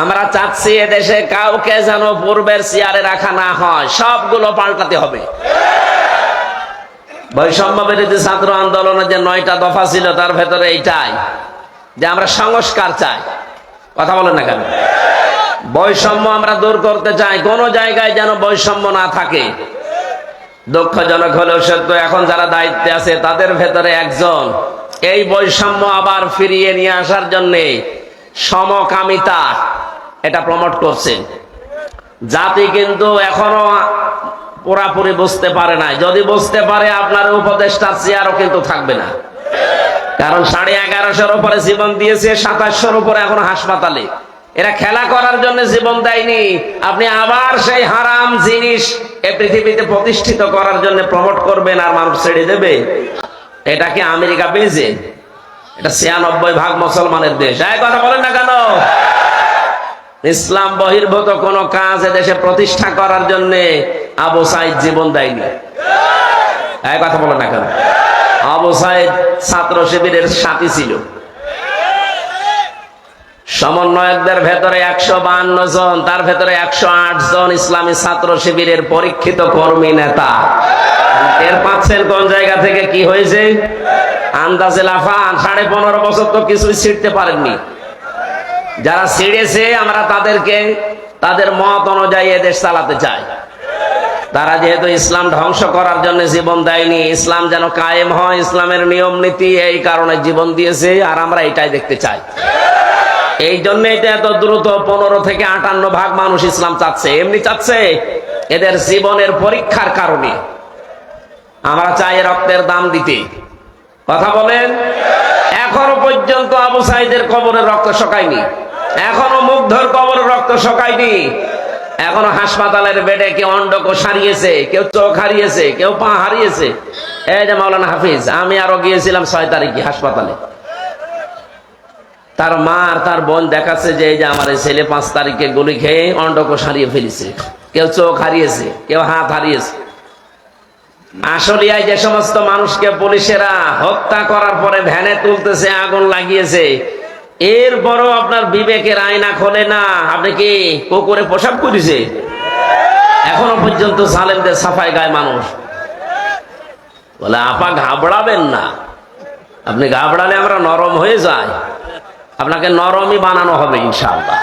আমরা চাচ্ছি এদেশে কাউকে যেন পূর্বের চেয়ারে রাখা না হয়। সবগুলো পাল্টাতে হবে। বৈষম্য বিরোধী ছাত্র আন্দোলনের যে নয়টা দফা ছিল, তার ভেতরে এইটাই, যে আমরা সংস্কার চাই। কথা বলেন না কেন? বৈষম্য আমরা দূর করতে চাই। কোন জায়গায় যেন বৈষম্য না থাকে। দুঃখজনক হলেও সত্য, এখন যারা দায়িত্বে আছে, তাদের ভেতরে একজন। এই বৈষম্য আবার ফিরিয়ে নিয়ে আসার জন্যে সমকামিতা এটা প্রমোট করছেন জাতি কিন্তু এখনও পুরাপুরি বুঝতে পারে নাই। যদি বুঝতে পারে, আপনার উপদেষ্টার চেয়ারও কিন্তু থাকবে না। কারণ সাড়ে এগারোশোর উপরে জীবন দিয়েছে, সাতাশশোর উপরে এখন হাসপাতালে। এরা খেলা করার জন্য জীবন দেয়নি। আপনি আবার সেই হারাম জিনিস এ পৃথিবীতে প্রতিষ্ঠিত করার জন্য প্রমোট করবেন আর মানুষ ছেড়ে দেবে। এটা কি আমেরিকা পেয়েছে? এটা ছিয়ানব্বই ভাগ মুসলমানের দেশ। এই কথা বলেন না কেন? ইসলাম বহির্ভূত কোন কাজ দেশে প্রতিষ্ঠা করার জন্য আবু সাইদ জীবন দেয়নি। কথা বলেন না কেন? আবু সাইদ ছাত্র শিবিরের সাথী ছিল। সমন্বয়কদের ভেতরে একশো বান্ন জন, তার ভেতরে একশো আট জন ইসলামী ছাত্র শিবিরের পরীক্ষিত কর্মী নেতা। এর পাচ্ছেন কোন জায়গা থেকে কি হয়েছে? আন্দাজে লাফান, সাড়ে পনেরো বছর তো কিছুই ছিটতে পারেননি। যারা ছিঁড়েছে, আমরা তাদেরকে, তাদের মত অনুযায়ী এদেশ চালাতে চাই। তারা যেহেতু ইসলাম ধ্বংস করার জন্য জীবন দেয়নি, ইসলাম যেন কায়েম হয়, ইসলামের নিয়ম নীতি এই কারণে জীবন দিয়েছে, আর আমরা এটাই দেখতে চাই। এই জন্য এটা এত দ্রুত, পনেরো থেকে আটান্ন ভাগ মানুষ ইসলাম চাচ্ছে। এমনি চাচ্ছে, এদের জীবনের পরীক্ষার কারণে। আমরা চাই রক্তের দাম দিতে। কথা বলেন? এখনও পর্যন্ত আবু সাইদের কবরের রক্ত শোকায়নি। এখনও মুগ্ধর কবরের রক্ত শোকায়নি। এখনও হাসপাতালের বেডে কেউ অন্ডকো সারিয়েছে, কেউ চোখ হারিয়েছে, কেউ পা হারিয়েছে। এই যে মাওলানা হাফিজ, আমি আরও গিয়েছিলাম ছয় তারিখে হাসপাতালে। তার মা আর তার বোন দেখাচ্ছে যে এই যে আমার ছেলে পাঁচ তারিখে গুলি খেয়ে অন্ডকো সারিয়ে ফেলেছে। কেউ চোখ হারিয়েছে, কেউ হাত হারিয়েছে। আসলিয়ায় যে সমস্ত মানুষকে পুলিশেরা হত্যা করার পরে ভ্যানে তুলতেছে, আগুন লাগিয়েছে, এরপরও আপনার বিবেকের আয়না খোলে না। আপনি কি কুকুরে পোশাক করেছে এখনও পর্যন্ত সালেমদের সাফাই গায় মানুষ। বলে, আপা, ঘাবড়াবেন না। আপনি ঘাবড়ালে আমরা নরম হয়ে যাই। আপনাকে নরমই বানানো হবে, ইনশাআল্লাহ।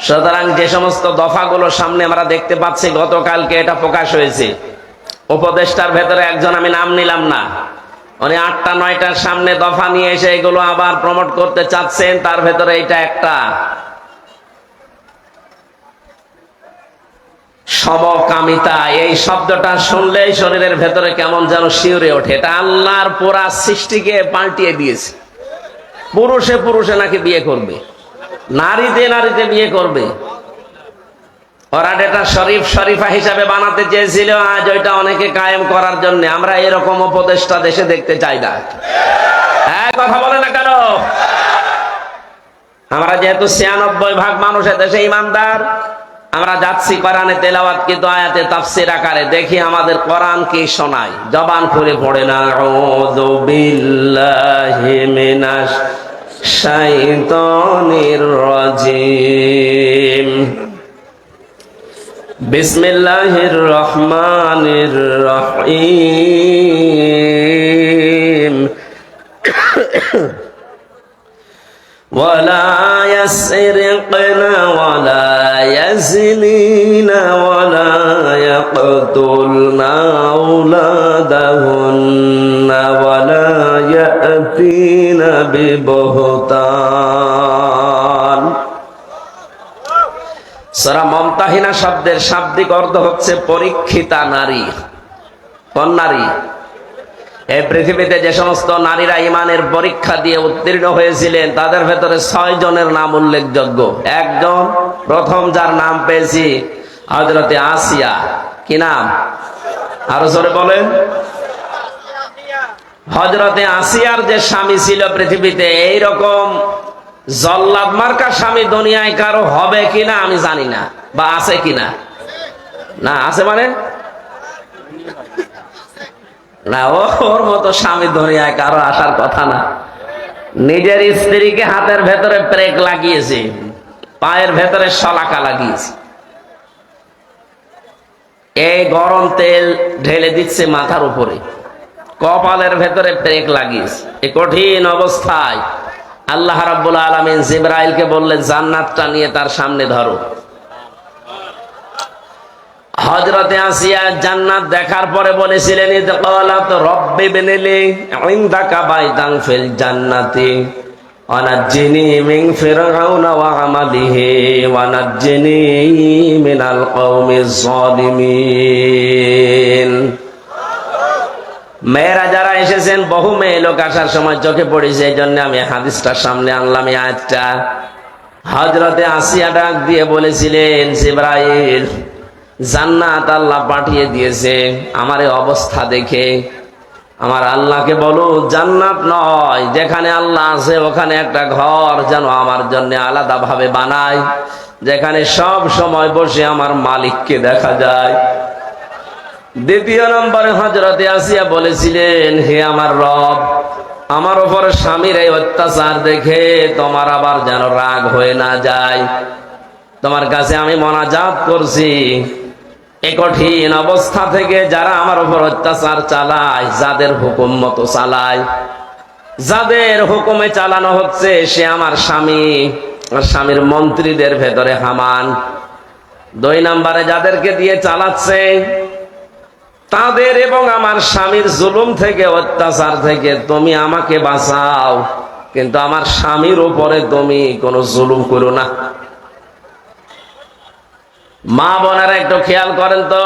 সুতরাং যে সমস্ত দফাগুলো সামনে আমরা দেখতে পাচ্ছি, গতকালকে এটা প্রকাশ হয়েছে। উপদেষ্টার ভেতরে একজন আমি নাম নিলাম না। উনি আটটা, নয়টার সামনে দফা নিয়ে এসে এগুলো আবার প্রমোট করতে চাচ্ছেন, তার ভেতরে এটা একটা। সমকামিতা, এই শব্দটা শুনলেই শরীরের ভেতরে কেমন যেন শিউরে ওঠে। এটা আল্লাহর পোড়া সৃষ্টিকে পাল্টিয়ে দিয়েছে। পুরুষে পুরুষে নাকি বিয়ে করবে? নারীতে নারীতে বিয়ে করবে? ওরা শরীফ শরীফা হিসাবে বানাতে চেয়েছিল, আজ ওইটা অনেকে কায়েম করার জন্য। আমরা এরকম উপদেশটা দেশে দেখতে চাই না। হ্যাঁ কথা বলে না কেন? আমরা যেহেতু ছিয়ানব্বই ভাগ দেশে ইমানদার, আমরা যাচ্ছি কোরআনে তাফসির আকারে। দেখি আমাদের কোরআন কি শোনায়। জবান খুলে পড়ে না আউযু বিল্লাহি মিনাশ শাইতানির بسم الله الرحمن الرحيم ولا يسرقن ولا يزنين ولا يقتلن أولادهن ولا يأتين ببهتان সারা মমতাহিনা শব্দের শাব্দিক অর্থ হচ্ছে পরীক্ষিতা নারী কোন নারী এই পৃথিবীতে যে সমস্ত নারীরা ইমানের পরীক্ষা দিয়ে উত্তীর্ণ হয়েছিলেন, তাদের ভেতরে ছয় জনের নাম উল্লেখযোগ্য। একজন, প্রথম যার নাম পেয়েছি হজরতে আসিয়া। কি নাম? আরও জোরে বলেন। হজরতে আসিয়ার যে স্বামী ছিল পৃথিবীতে, এইরকম জল্লাদ মার্কা স্বামী দুনিয়ায় কারও হবে কিনা আমি জানি না, বা আছে কিনা। না, আছে মানে? না, ওর মতো স্বামী দুনিয়ায় কারও আসার কথা না। নিজের স্ত্রীকে হাতের ভেতরে ব্রেক লাগিয়েছে, পায়ের ভেতরে শলাকা লাগিয়েছে। এই গরম তেল ঢেলে দিচ্ছে মাথার উপরে, কপালের ভেতরে ব্রেক লাগিয়েছে। এই কঠিন অবস্থায় আল্লাহ রাব্বুল আলমিন জিব্রাইলকে বললেন, জান্নাতটা নিয়ে তার সামনে ধরো। হজরতে আসিয়া জান্নাত দেখার পরে বলেছিলেন, ইদকালাত রব্বি বিনিলি ইনদাকা বাইতান ফিল জান্নাতি, ওয়ানাজ্জিনি মিন ফিরআউনা ওয়া আমালিহি, ওয়ানাজ্জিনি মিনাল কওমিজ জালিমিন। মেয়েরা যারা এসেছেন, বহু মেয়ে লোক আসার সময় চোখে পড়েছে এই জন্য আমি হাদিসটার সামনে আনলাম, এই আয়াতটা। হজরতে আসিয়া ডাক দিয়ে বলেছিলেন, জিব্রাইল, জান্নাত আল্লাহ পাঠিয়ে দিয়েছে, আমার অবস্থা দেখে। আমার আল্লাহকে বলো, জান্নাত নয়, যেখানে আল্লাহ আছে, ওখানে একটা ঘর যেন আমার জন্য আলাদাভাবে বানায়, যেখানে সব সময় বসে আমার মালিককে দেখা যায়। দ্বিতীয় নম্বরে হজরতে আসিয়া বলেছিলেন, হে আমার রব, আমার ওপর স্বামীর এই অত্যাচার দেখে তোমার আবার যেন রাগ হয়ে না যায়। তোমার কাছে আমি মনাজাত করছি। এ কঠিন অবস্থা থেকে যারা আমার উপর অত্যাচার চালায়, যাদের হুকুম মতো চালায়, যাদের হুকুমে চালানো হচ্ছে, সে আমার স্বামী আর স্বামীর মন্ত্রীদের ভেতরে হামান। দুই নম্বরে যাদেরকে দিয়ে চালাচ্ছে তাদের এবং আমার স্বামীর জুলুম থেকে, অত্যাচার থেকে তুমি আমাকে বাঁচাও। কিন্তু আমার স্বামীর উপরে তুমি কোনো জুলুম করো না। মা বোনেরা একটু খেয়াল করেন তো,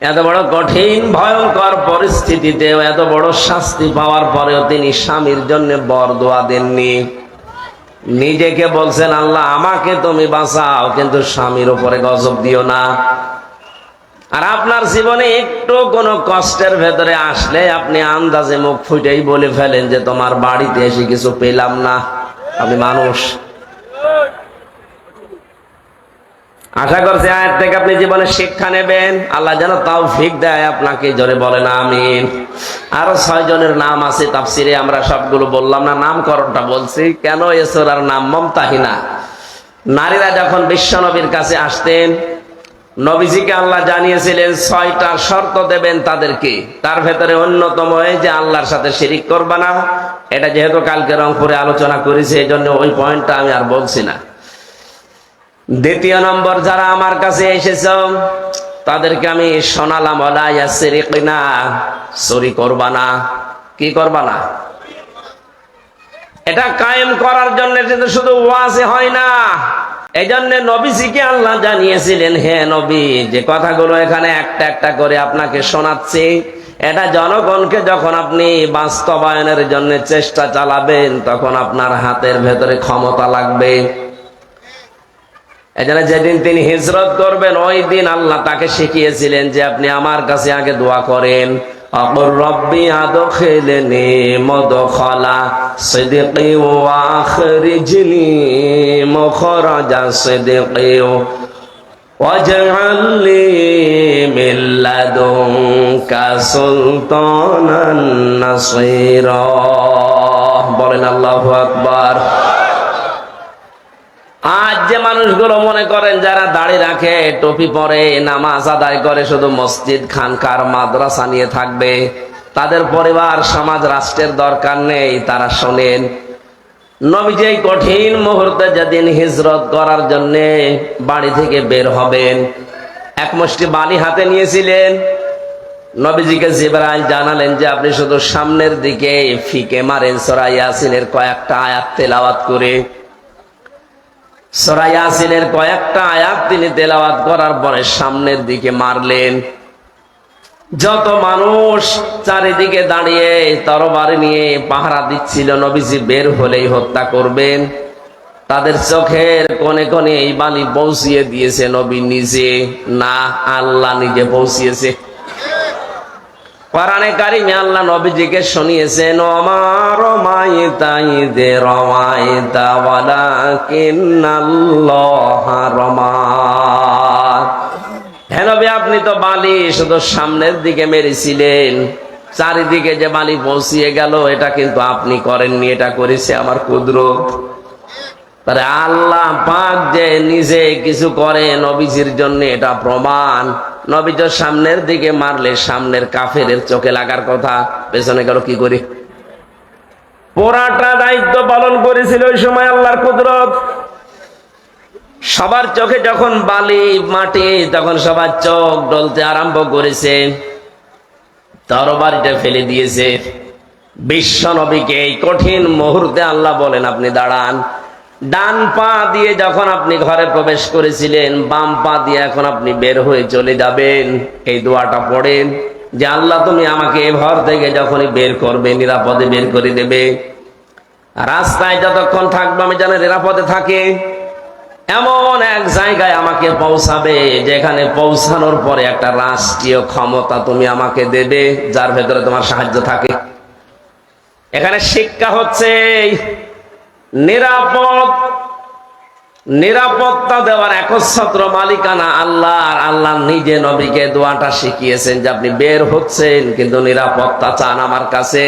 এত বড় কঠিন, ভয়ঙ্কর পরিস্থিতিতে এত বড় শাস্তি পাওয়ার পরেও তিনি স্বামীর জন্য বর দোয়া দেননি। নিজেকে বলছেন, আল্লাহ, আমাকে তুমি বাঁচাও, কিন্তু স্বামীর উপরে গজব দিও না। আর আপনার জীবনে একটু কোনো কষ্টের ভেতরে আসলে আপনি আন্দাজে মুখ ফুটেই বলে ফেলেন যে তোমার বাড়িতে এসে কিছু পেলাম না। আপনি মানুষ। আশা করছি আয়ের থেকে আপনি জীবনে শিক্ষা নেবেন। আল্লাহ যেন তাও ফিক দেয় আপনাকে, জোরে বলেন আমিন। আরও ছয় জনের নাম আছে তাফসিরে, আমরা সবগুলো বললাম না, নামকরণটা বলছি। কেন এসরার নাম মমতাহিনা? নারীরা যখন বিশ্বনবীর কাছে আসতেন নবীজিকে আল্লাহ জানিয়েছিলেন ছয়টা শর্ত দেবেন তাদেরকে। তার ভেতরে অন্যতম এই যে আল্লাহর সাথে শিরিক করবা না, এটা যেহেতু কালকে রংপুরে আলোচনা করেছি এই জন্য ওই পয়েন্টটা আমি আর বলছি না। দ্বিতীয় নম্বর, যারা আমার কাছে এসেছ, তাদেরকে আমি শোনালাম না চুরি করবা না। কি করবা না? এটা কায়েম করার জন্য শুধু ওয়াজে হয় না। এই জন্য নবীজিকে আল্লাহ জানিয়েছিলেন, হে নবী, যে কথাগুলো এখানে একটা একটা করে আপনাকে শোনাচ্ছি, এটা জনগণকে যখন আপনি বাস্তবায়নের জন্য চেষ্টা চালাবেন, তখন আপনার হাতের ভেতরে ক্ষমতা লাগবে। এজন্য যেদিন তিনি হিজরত করবেন, ওই দিন আল্লাহ তাকে শিখিয়েছিলেন যে আপনি আমার কাছে আগে দোয়া করেন। আকর রব্বি আদখিলনি মদখলা সিদিকি ওয়া আখরিজনি মুখরাজা সিদিকি ওয়াজআলনি মিন লাদুনকা সুলতানান নাসিরা। বলেন আল্লাহু আকবার। আজ যে মানুষগুলো মনে করেন যারা দাড়ি রাখে, টুপি পরে, নামাজ আদায় করে, শুধু মসজিদ, খানকার, মাদ্রাসা নিয়ে থাকবে, তাদের পরিবার, সমাজ, রাষ্ট্রের দরকার নেই, তারা শোনেন নবীজি কঠিন মুহূর্তে যেদিন হিজরত করার জন্য বাড়ি থেকে বের হবেন, এক মুষ্টি বালি হাতে নিয়েছিলেন, নবীজিকে জিবরাইল জানালেন যে আপনি শুধু সামনের দিকে ফিকে মারেন সরাইয়াসিনের কয়েকটা আয়াত তেলাওয়াত করে সরাইয়াসিনের কয়েকটা আয়াত তিনি তেলাওয়াত করার পরে সামনের দিকে মারলেন। যত মানুষ চারিদিকে দাঁড়িয়ে তরবারি নিয়ে পাহারা দিচ্ছিল, নবীজি বের হলেই হত্যা করবেন। তাদের চোখের কোনে কোনে এই বালি পৌঁছিয়ে দিয়েছে নবী নিজে। না, আল্লাহ নিজে পৌঁছিয়েছে। কোরআনে কারিমে আল্লাহ নবীজিকে শুনিয়েছেন আমার মাইতাই দে রমাইতা ওয়ালাকিন্নাল্লাহ রমা হ্যাঁ নবী, আপনি তো বালি, শুধু সামনের দিকে মেরেছিলেন, চারিদিকে যে বালি পৌঁছিয়ে গেল, এটা কিন্তু আপনি করেননি, এটা করেছে আমার কুদরত। তাহলে আল্লাহ পাক যে নিজে কিছু করেন নবীজির জন্য এটা প্রমাণ। নবীজ সামনের দিকে মারলে সামনের কাফের চোখে লাগার কথা, পেছনে গেল কি করি? পোড়াটা দায়িত্ব পালন করেছিল ওই সময় আল্লাহর কুদরত। সবার চোখে যখন বালি মাটি, তখন সবার চোখ ডলতে আরম্ভ করেছে। তরবারিটা ফেলে দিয়েছে। বিশ্ব নবীকে এই কঠিন মুহূর্তে আল্লাহ বলেন, আপনি দাঁড়ান। ডান পা দিয়ে যখন আপনি ঘরে প্রবেশ করেছিলেন, বাম পা দিয়ে এখন আপনি বের হয়ে চলে যাবেন। এই দোয়াটা পড়েন যে, আল্লাহ, তুমি আমাকে এ ঘর থেকে যখনই বের করবে, নিরাপদে বের করে দেবে। রাস্তায় যতক্ষণ থাকব, আমি যেন নিরাপদে থাকে। এমন এক জায়গায় আমাকে পৌঁছাবে, যেখানে পৌঁছানোর পরে একটা রাষ্ট্রীয় ক্ষমতা তুমি আমাকে দেবে, যার ভেতরে তোমার সাহায্য থাকে। এখানে শিক্ষা হচ্ছে নিরাপদ, নিরাপত্তা দেওয়ার একচ্ছত্র মালিকানা আল্লাহ, আর আল্লাহ নিজে নবীকে দোয়াটা শিখিয়েছেন যে আপনি বের হচ্ছেন, কিন্তু নিরাপত্তা চান আমার কাছে।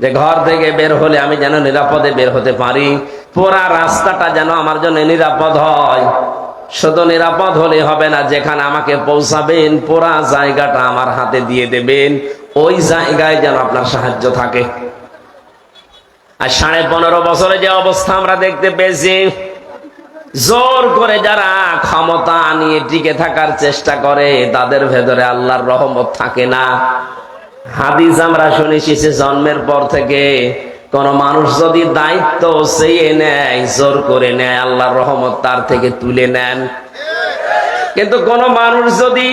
যে ঘর থেকে বের হলে আমি যেন নিরাপদে বের হতে পারি। পুরা রাস্তাটা যেন আমার জন্য নিরাপদ হয়। শুধু নিরাপদ হলে হবে না, যেখানে আমাকে পৌঁছাবেন, পুরা জায়গাটা আমার হাতে দিয়ে দেবেন। ওই জায়গায় যেন আপনার সাহায্য থাকে। আর সাড়ে পনেরো বছরে যে অবস্থা আমরা দেখতে পেয়েছি, জোর করে যারা ক্ষমতা নিয়ে টিকে থাকার চেষ্টা করে, তাদের ভেতরে আল্লাহর রহমত থাকে না। হাদিস আমরা শুনেছি সে জন্মের পর থেকে কোন মানুষ যদি দায়িত্ব চেয়ে নেয়, জোর করে নেয়, আল্লাহর রহমত তার থেকে তুলে নেন। কিন্তু কোন মানুষ যদি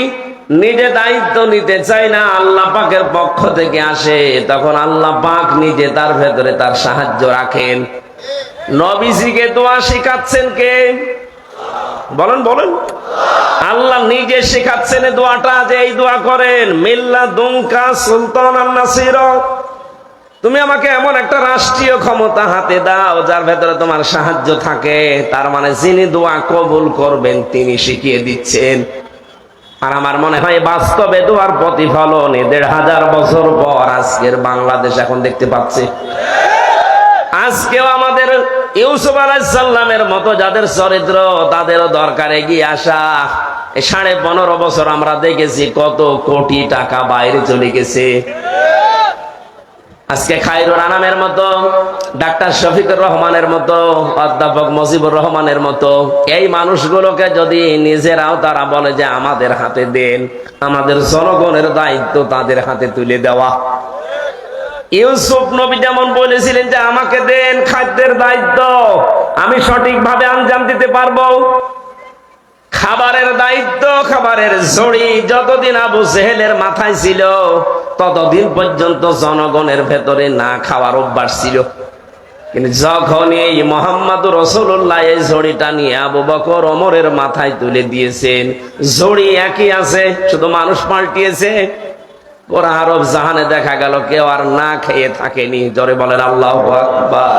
নিজে দায়িত্ব নিতে চায় না, আল্লাহ পাকের পক্ষ থেকে আসে। তখন আল্লাহ পাক নিজে তার ভেতরে তার সাহায্য রাখেন। নবীজিকে দোয়া শেখাচ্ছেন কে? বলেন বলেন। আল্লাহ নিজে শেখাচ্ছেন দোয়াটা যে এই দোয়া করেন, মিল্লা দুমকা সুলতান নাসির। তুমি আমাকে এমন একটা রাষ্ট্রীয় ক্ষমতা হাতে দাও, যার ভেতরে তোমার সাহায্য থাকে। তার মানে যিনি দোয়া কবুল করবেন, তিনি শিখিয়ে দিচ্ছেন। আর আমার মনে হয় বাস্তবে দোয়ার প্রতিফলন দেড় হাজার বছর পর আজকের বাংলাদেশ এখন দেখতে পাচ্ছে। আজকেও আমাদের ইউসুফ আলাইসাল্লামের মতো যাদের চরিত্র, তাদেরও দরকারে গিয়ে আসা। সাড়ে পনেরো বছর আমরা দেখেছি কত কোটি টাকা বাইরে চলে গেছে। আজকে খাইরুর আনামের মতো, ডাক্তার শফিকুর রহমানের মতো, অধ্যাপক মজিবুর রহমানের মতো, এই মানুষগুলোকে যদি নিজেরাও তারা বলে যে আমাদের হাতে দেন, আমাদের জনগণের দায়িত্ব তাদের হাতে তুলে দেওয়া। ইউসুফ নবী যেমন বলেছিলেন যে, আমাকে দেন খাদ্যের দায়িত্ব, আমি সঠিকভাবে আঞ্জাম দিতে পারব। খাবারের দায়িত্ব, খাবারের ঝড়ি যতদিন আবু সেহেলের মাথায় ছিল ততদিন পর্যন্ত জনগণের ভেতরে না খাওয়ার অভ্যাস ছিল। কিন্তু যখন এই মোহাম্মদ রসুল্লাহ এই ঝড়িটা নিয়ে আবু বকর অমরের মাথায় তুলে দিয়েছেন, ঝড়ি একই আছে, শুধু মানুষ পাল্টিয়েছে। ওরা আরব জাহানে দেখা গেল, কেউ আর না খেয়ে থাকেনি। জরে বলেন, আল্লাহ আকবার।